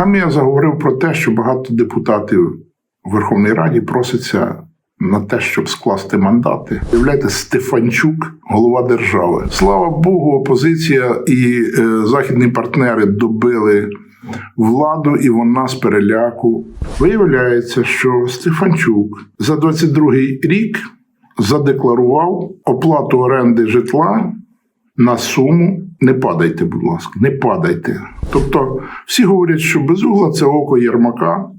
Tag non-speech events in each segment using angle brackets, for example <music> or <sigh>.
Рахамія заговорив про те, що багато депутатів у Верховній Раді проситься на те, щоб скласти мандати. Уявляєте, Стефанчук, голова держави. Слава Богу, опозиція і е, західні партнери добили владу, і вона з переляку. Виявляється, що Стефанчук за 22-й рік задекларував оплату оренди житла на суму. Не падайте, будь ласка, не падайте. Тобто, всі говорять, що безугла це око Єрмака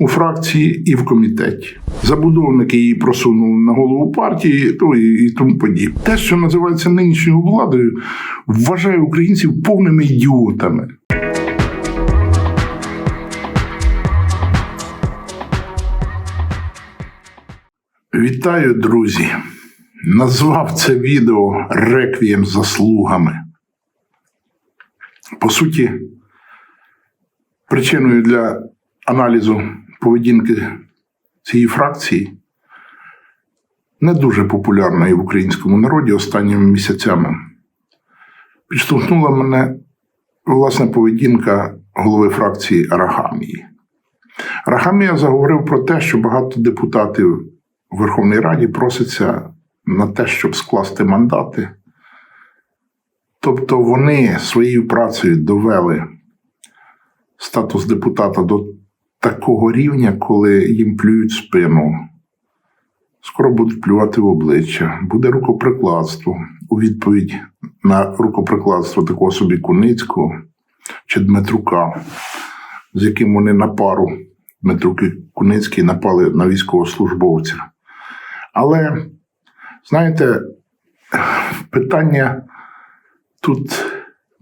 у фракції і в комітеті. Забудовники її просунули на голову партії, то і, і тому подібне. Те, що називається нинішньою владою, вважає українців повними ідіотами. Вітаю, друзі! Назвав це відео реквієм заслугами. По суті, причиною для аналізу поведінки цієї фракції не дуже популярної в українському народі останніми місяцями. Підштовхнула мене власне поведінка голови фракції Арахамії. Арахамія заговорив про те, що багато депутатів у Верховній Раді проситься на те, щоб скласти мандати. Тобто вони своєю працею довели статус депутата до такого рівня, коли їм плюють спину. Скоро будуть плювати в обличчя, буде рукоприкладство у відповідь на рукоприкладство такого собі Куницького чи Дмитрука, з яким вони на пару Дмитрук і Куницький напали на військовослужбовця. Але, знаєте, питання тут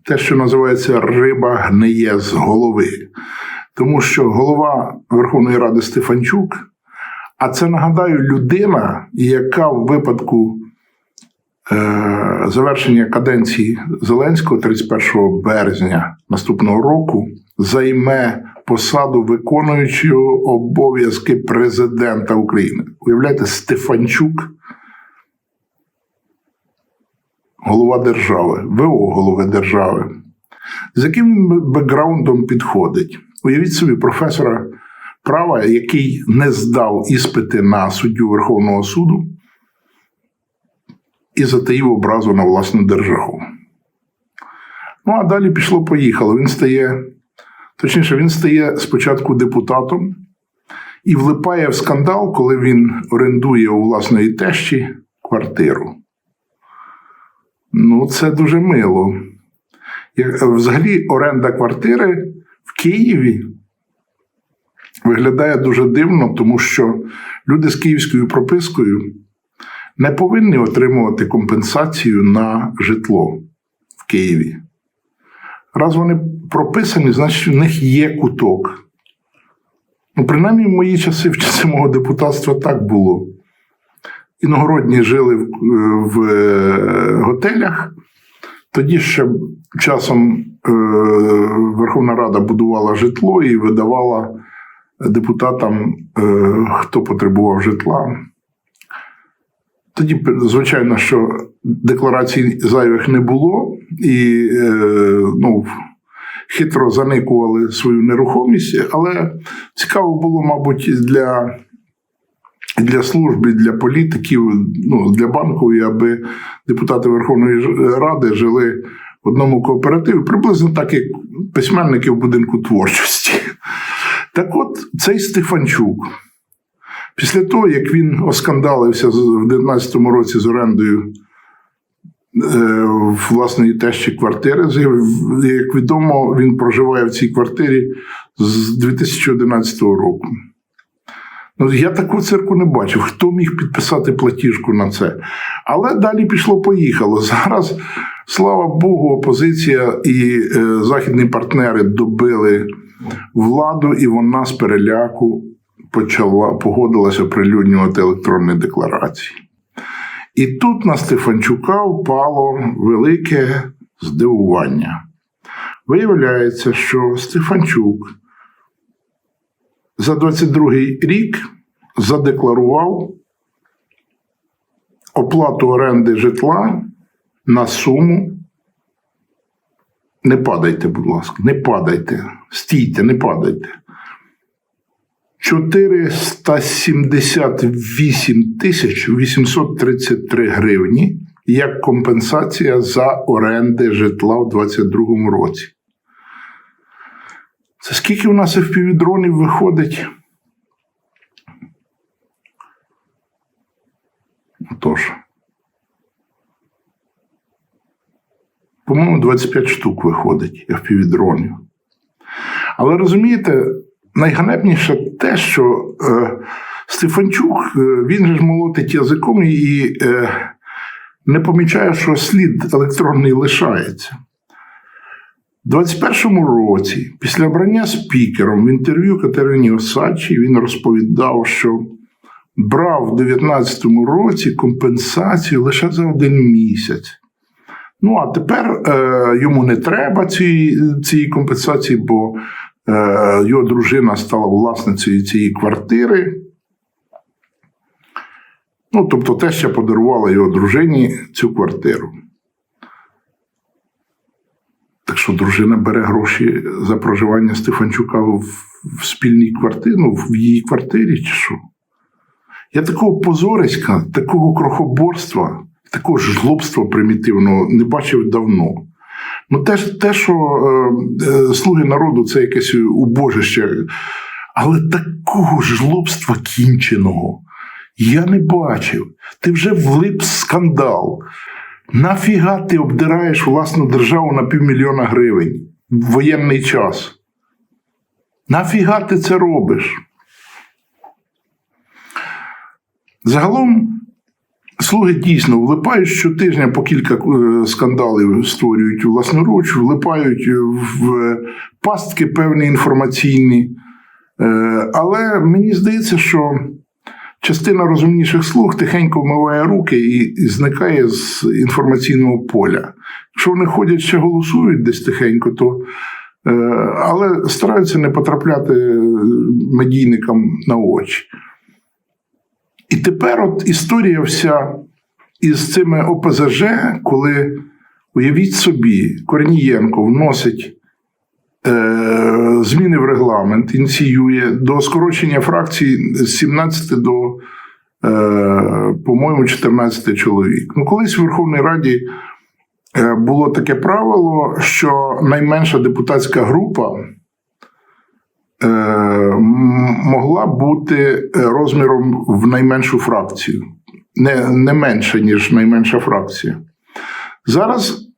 те, що називається риба гниє з голови. Тому що голова Верховної Ради Стефанчук, а це нагадаю людина, яка в випадку е, завершення каденції Зеленського 31 березня наступного року займе посаду виконуючого обов'язки президента України. Уявляєте, Стефанчук, голова держави, ВО голови держави. З яким бекграундом підходить? Уявіть собі професора права, який не здав іспити на суддю Верховного суду і затаїв образу на власну державу. Ну, а далі пішло-поїхало. Він стає, точніше, він стає спочатку депутатом і влипає в скандал, коли він орендує у власної тещі квартиру. Ну, це дуже мило. Взагалі, оренда квартири в Києві виглядає дуже дивно, тому що люди з київською пропискою не повинні отримувати компенсацію на житло в Києві. Раз вони прописані, значить у них є куток. Ну, принаймні, в мої часи, в часи мого депутатства, так було. Іногородні жили в, в е, готелях. Тоді ще часом е, Верховна Рада будувала житло і видавала депутатам, е, хто потребував житла. Тоді, звичайно, що декларацій зайвих не було, і ну, хитро заникували свою нерухомість, але цікаво було, мабуть, для для служби, для політиків, ну, для банкової, аби депутати Верховної Ради жили в одному кооперативі, приблизно так, як письменники в будинку творчості. <laughs> Так от, цей Стефанчук, після того, як він оскандалився в 19-му році з орендою е, власної тещі квартири, як відомо, він проживає в цій квартирі з 2011 року. Ну, я таку цирку не бачив. Хто міг підписати платіжку на це? Але далі пішло-поїхало. Зараз, слава Богу, опозиція і е, західні партнери добили владу, і вона з переляку почала погодилася оприлюднювати електронні декларації. І тут на Стефанчука впало велике здивування. Виявляється, що Стефанчук за 22 рік задекларував оплату оренди житла на суму Не падайте, будь ласка, не падайте. Стійте, не падайте. 478 тисяч 833 гривні як компенсація за оренди житла в 2022 році. Це скільки у нас FPV-дронів виходить? Тож. По-моєму, 25 штук виходить FPV-дронів. Але розумієте, найганебніше те, що е, Стефанчук, е, він же ж молотить язиком і е, не помічає, що слід електронний лишається. У 21-му році, після обрання спікером в інтерв'ю Катерині Осадчій, він розповідав, що брав у 19-му році компенсацію лише за один місяць. Ну, а тепер е, йому не треба цієї, цієї компенсації, бо е, його дружина стала власницею цієї квартири. Ну, тобто, теща подарувала його дружині цю квартиру. Так що дружина бере гроші за проживання Стефанчука в, в спільній квартирі, ну, в її квартирі, чи що? Я такого позориська, такого крохоборства, такого жлобства примітивного не бачив давно. Ну, те, те що е, е, слуги народу це якесь убожище, але такого жлобства кінченого я не бачив. Ти вже влип скандал. Нафіга ти обдираєш власну державу на півмільйона гривень в воєнний час? Нафіга ти це робиш? Загалом слуги дійсно влипають щотижня по кілька е, скандалів створюють власноруч, влипають в пастки певні інформаційні. Е, Але мені здається, що частина розумніших слуг тихенько вмиває руки і, зникає з інформаційного поля. Якщо вони ходять ще голосують десь тихенько, то е, але стараються не потрапляти е, медійникам на очі. І тепер от історія вся із цими ОПЗЖ, коли уявіть собі, Корнієнко вносить зміни в регламент, ініціює до скорочення фракцій з 17 до, е, по-моєму, 14 чоловік. Ну, колись в Верховній Раді е, було таке правило, що найменша депутатська група е, могла бути е, розміром в найменшу фракцію, не, не менше, ніж найменша фракція. Зараз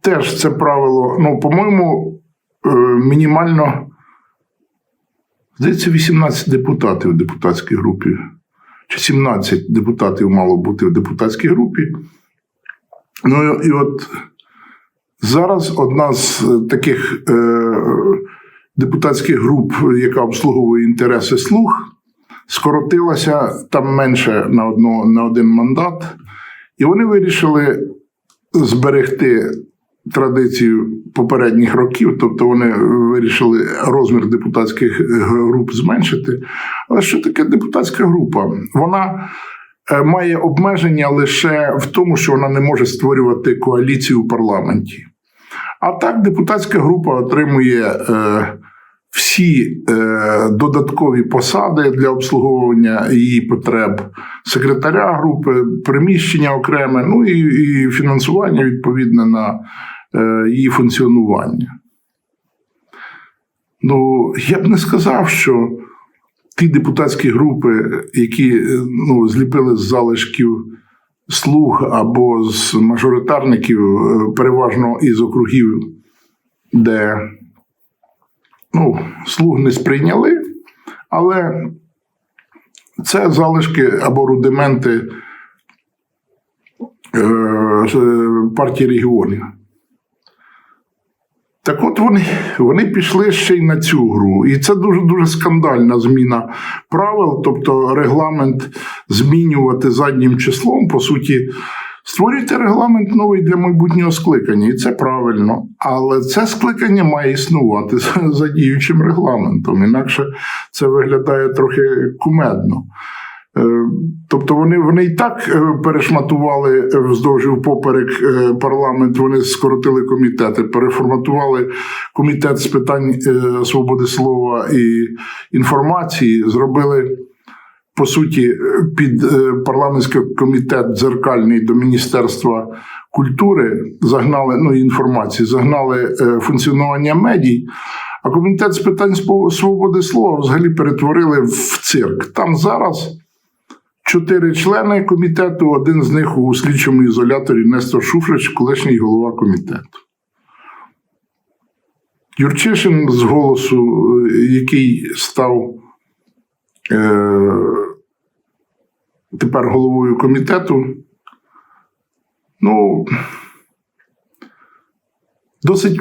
теж це правило, ну, по-моєму, е, мінімально, здається, 18 депутатів в депутатській групі, чи 17 депутатів мало бути в депутатській групі. Ну і от зараз одна з е, таких е, депутатських груп, яка обслуговує інтереси слуг, скоротилася там менше на, одно, на один мандат, і вони вирішили зберегти традицію попередніх років, тобто вони вирішили розмір депутатських груп зменшити. Але що таке депутатська група? Вона е, має обмеження лише в тому, що вона не може створювати коаліцію у парламенті. А так, депутатська група отримує е, всі е, додаткові посади для обслуговування її потреб секретаря групи, приміщення окреме, ну і, і фінансування відповідне на е, її функціонування. Ну, я б не сказав, що ті депутатські групи, які ну, зліпили з залишків слуг або з мажоритарників, е, переважно із округів, де ну, слуг не сприйняли, але це залишки або рудименти е, партії регіонів. Так от вони, вони пішли ще й на цю гру. І це дуже дуже скандальна зміна правил, тобто регламент змінювати заднім числом, по суті, створюйте регламент новий для майбутнього скликання, і це правильно. Але це скликання має існувати за, діючим регламентом, інакше це виглядає трохи кумедно. Е, Тобто вони, вони і так е, перешматували вздовж і впоперек е, парламент, вони скоротили комітети, переформатували комітет з питань свободи слова і інформації, зробили. По суті, е, під е, парламентський комітет дзеркальний до Міністерства культури загнали ну, інформації, загнали е, функціонування медій, а комітет з питань свободи слова взагалі перетворили в цирк. Там зараз чотири члени комітету, один з них у слідчому ізоляторі Нестор Шуфрич, колишній голова комітету. Юрчишин з голосу, який став тепер головою комітету. Ну, досить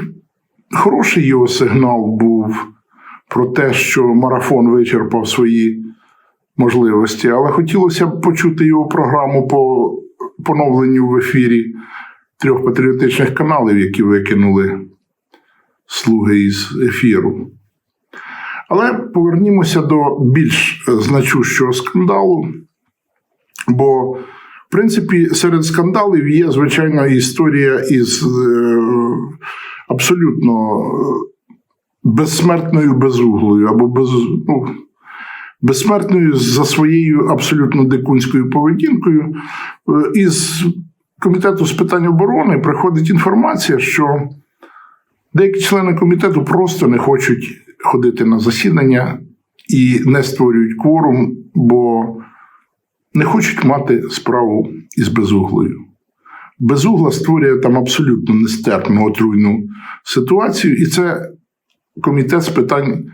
хороший його сигнал був про те, що марафон вичерпав свої можливості, але хотілося б почути його програму по поновленню в ефірі трьох патріотичних каналів, які викинули слуги із ефіру. Але повернімося до більш значущого скандалу. Бо, в принципі, серед скандалів є, звичайно, історія із е, абсолютно е, безсмертною безуглою або без, ну, безсмертною за своєю абсолютно дикунською поведінкою. Е, Із комітету з питань оборони приходить інформація, що деякі члени комітету просто не хочуть ходити на засідання і не створюють кворум, бо не хочуть мати справу із безуглою. Безугла створює там абсолютно нестерпну отруйну ситуацію, і це комітет з питань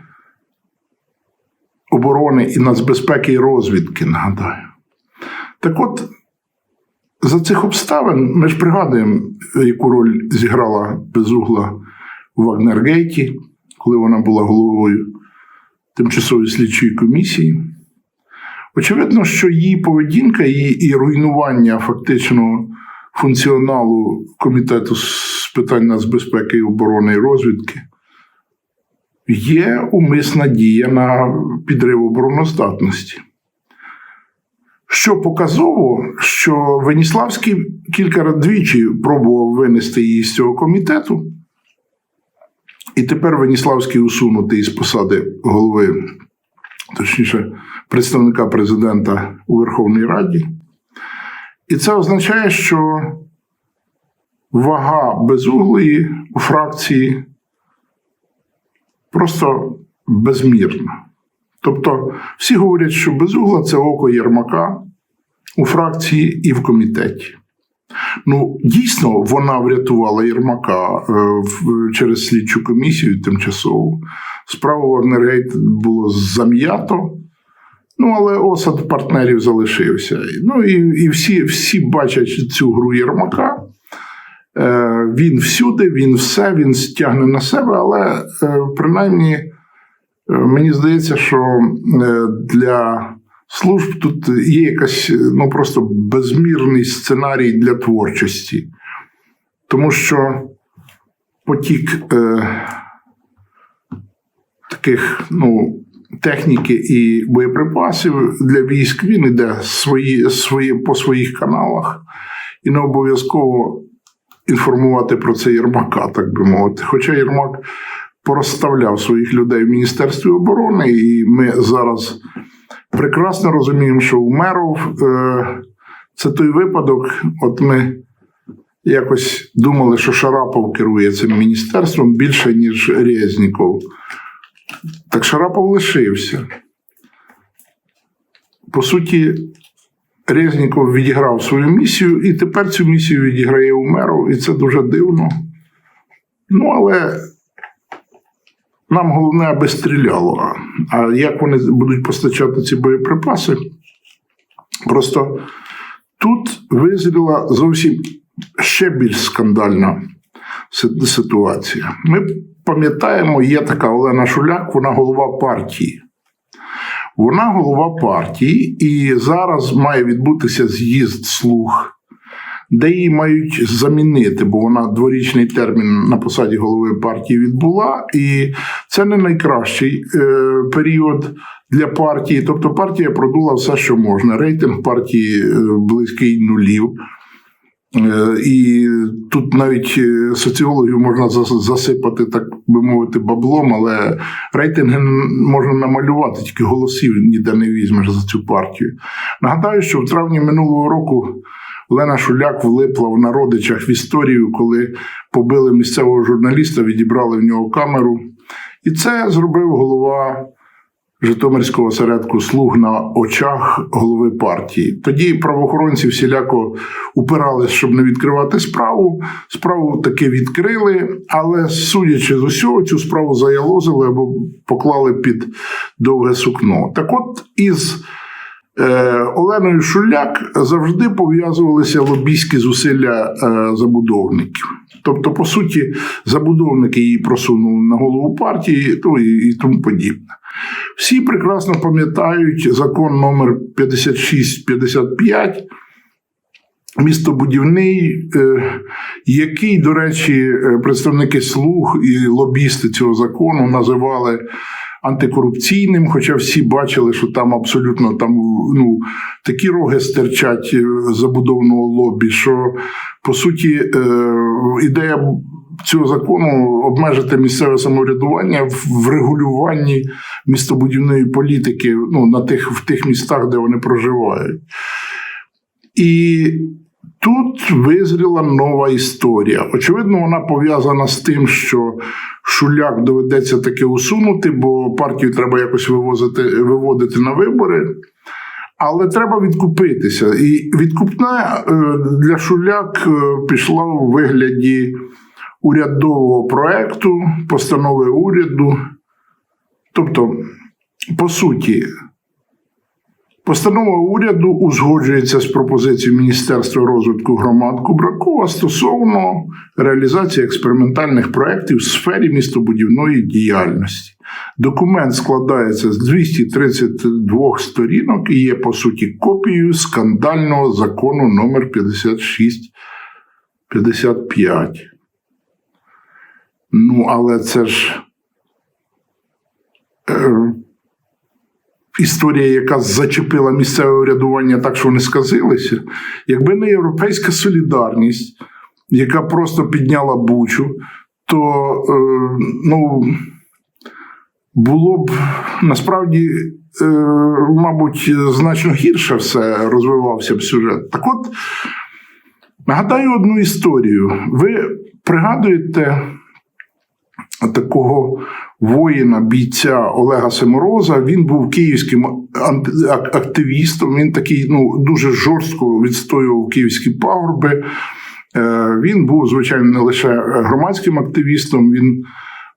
оборони і нацбезпеки і розвідки, нагадаю. Так от, за цих обставин ми ж пригадуємо, яку роль зіграла безугла у Вагнергейті, коли вона була головою тимчасової слідчої комісії. Очевидно, що її поведінка і, і руйнування фактично функціоналу комітету з питань нацбезпеки і оборони і розвідки є умисна дія на підрив обороноздатності. Що показово, що Веніславський кілька разів двічі пробував винести її з цього комітету, і тепер Веніславський усунутий із посади голови, точніше, представника президента у Верховній Раді. І це означає, що вага безуглої у фракції просто безмірна. Тобто, всі говорять, що безугла це око Єрмака у фракції і в комітеті. Ну, дійсно, вона врятувала Єрмака е, через слідчу комісію тимчасову. Справу Вагнергейт було зам'ято. Ну, але осад партнерів залишився. Ну і, і всі, всі бачать цю гру Єрмака. Е, він всюди, він все, він стягне на себе, але е, принаймні е, мені здається, що е, для служб тут є якась е, ну, просто безмірний сценарій для творчості. Тому що потік е, таких ну, техніки і боєприпасів для військ він іде свої, свої, по своїх каналах і не обов'язково інформувати про це Єрмака, так би мовити. Хоча Єрмак порозставляв своїх людей в Міністерстві оборони, і ми зараз прекрасно розуміємо, що у меров е, це той випадок, от ми. Якось думали, що Шарапов керує цим міністерством більше, ніж Резніков. Так Шарапов лишився. По суті, Резніков відіграв свою місію, і тепер цю місію відіграє Умеров, і це дуже дивно. Ну, але нам головне, аби стріляло. А- як вони будуть постачати ці боєприпаси? Просто тут визріла зовсім ще більш скандальна ситуація. Ми пам'ятаємо, є така Олена Шуляк, вона голова партії. Вона голова партії, і зараз має відбутися з'їзд слуг де її мають замінити, бо вона дворічний термін на посаді голови партії відбула, і це не найкращий е, період для партії. Тобто партія продула все, що можна. Рейтинг партії е, близький нулів. Е, І тут навіть е, соціологів можна засипати, так би мовити, баблом, але рейтинги можна намалювати, тільки голосів ніде не візьмеш за цю партію. Нагадаю, що в травні минулого року Олена Шуляк влипла в народичах в історію, коли побили місцевого журналіста, відібрали в нього камеру. І це зробив голова Житомирського осередку слуг на очах голови партії. Тоді правоохоронці всіляко упирались, щоб не відкривати справу. Справу таки відкрили, але судячи з усього, цю справу заялозили або поклали під довге сукно. Так от із Оленою Шуляк завжди пов'язувалися лобійські зусилля е, забудовників. Тобто, по суті, забудовники її просунули на голову партії ну, і, тому подібне. Всі прекрасно пам'ятають закон номер 5655 містобудівний, е, який, до речі, е, представники слуг і лобісти цього закону називали антикорупційним, хоча всі бачили, що там абсолютно там ну, такі роги стирчать е, забудовного лобі, що по суті е, ідея цього закону обмежити місцеве самоврядування в регулюванні містобудівної політики ну, на тих, в тих містах, де вони проживають. І тут визріла нова історія. Очевидно, вона пов'язана з тим, що Шуляк доведеться таки усунути, бо партію треба якось вивозити, виводити на вибори. Але треба відкупитися. І відкупна е, для Шуляк е, пішла у вигляді урядового проекту, постанови уряду. Тобто, по суті, Постанова уряду узгоджується з пропозицією Міністерства розвитку громад Кубракова стосовно реалізації експериментальних проєктів в сфері містобудівної діяльності. Документ складається з 232 сторінок і є, по суті, копією скандального закону номер 5655. Ну, але це ж. Історія, яка зачепила місцеве урядування так, що вони сказилися, якби не європейська солідарність, яка просто підняла бучу, то е, ну, було б насправді, е, мабуть, значно гірше все розвивався б сюжет. Так от, нагадаю одну історію. Ви пригадуєте такого воїна, бійця Олега Семороза. Він був київським активістом. Він такий ну, дуже жорстко відстоював київські пагорби. Е, Він був, звичайно, не лише громадським активістом. Він,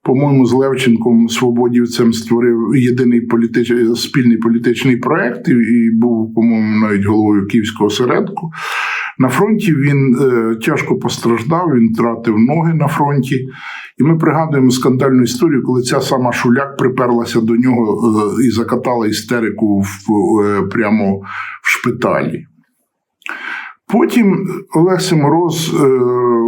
по-моєму, з Левченком, свободівцем, створив єдиний політич... спільний політичний проект і- і був, по-моєму, навіть головою київського осередку. На фронті він е, тяжко постраждав, він втратив ноги на фронті. І ми пригадуємо скандальну історію, коли ця сама Шуляк приперлася до нього е, і закатала істерику в, е, прямо в шпиталі. Потім Олег Семороз е,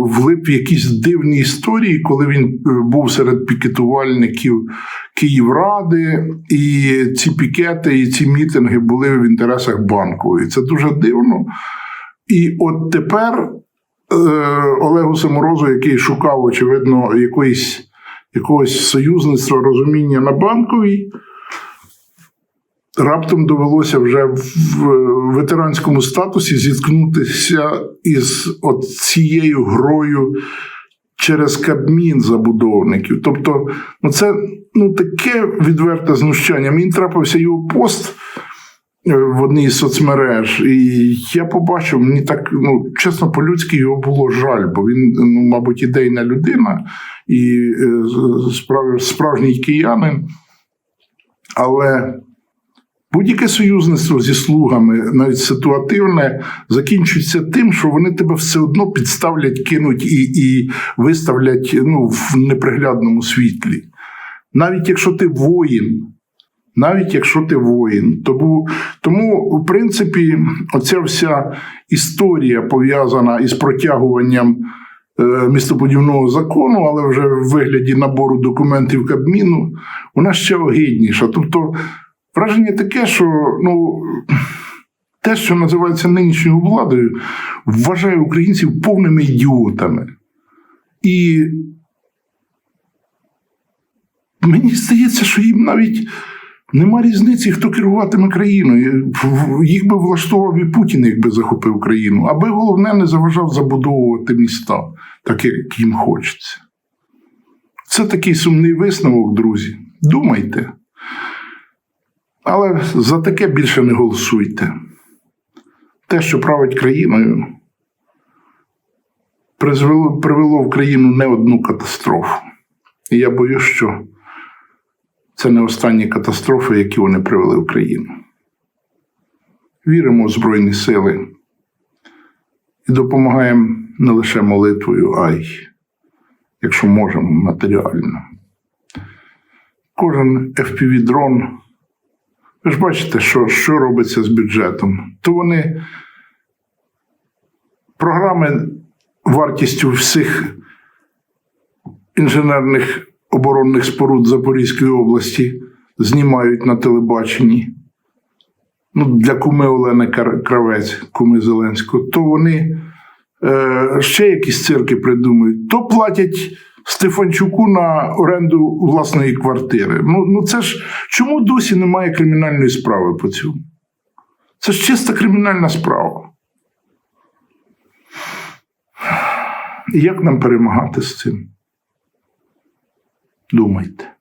влип в якісь дивні історії, коли він е, був серед пікетувальників Київради, і ці пікети і ці мітинги були в інтересах банку. І це дуже дивно. І от тепер е, Олегу Семорозу, який шукав, очевидно, якоїсь, якогось союзництва, розуміння на банковій, раптом довелося вже в ветеранському статусі зіткнутися із от цією грою через кабмін забудовників. Тобто, ну це ну, таке відверте знущання. Мені трапився його пост в одній з соцмереж, і я побачив, мені так, ну, чесно, по-людськи його було жаль, бо він, ну, мабуть, ідейна людина і е, справ- справжній киянин. Але будь-яке союзництво зі слугами, навіть ситуативне, закінчується тим, що вони тебе все одно підставлять, кинуть і, і виставлять ну, в неприглядному світлі. Навіть якщо ти воїн, навіть якщо ти воїн. Тому, тому, в принципі, оця вся історія пов'язана із протягуванням е, містобудівного закону, але вже в вигляді набору документів Кабміну, вона ще огидніша. Тобто, враження таке, що ну, те, що називається нинішньою владою, вважає українців повними ідіотами. І мені здається, що їм навіть нема різниці, хто керуватиме країною. Їх би влаштував і Путін, якби захопив країну, аби головне не заважав забудовувати міста, так як їм хочеться. Це такий сумний висновок, друзі. Думайте. Але за таке більше не голосуйте. Те, що править країною, привело в країну не одну катастрофу. І я боюсь, що це не останні катастрофи, які вони привели в країну. Віримо в Збройні Сили і допомагаємо не лише молитвою, а й, якщо можемо, матеріально. Кожен FPV-дрон. Ви ж бачите, що, що робиться з бюджетом. То вони програми вартістю всіх інженерних оборонних споруд Запорізької області знімають на телебаченні. Ну, для куми Олени Кравець, куми Зеленського, то вони е, ще якісь цирки придумують, то платять Стефанчуку на оренду власної квартири. Ну, ну це ж чому досі немає кримінальної справи по цьому? Це ж чиста кримінальна справа. І як нам перемагати з цим? Думайте.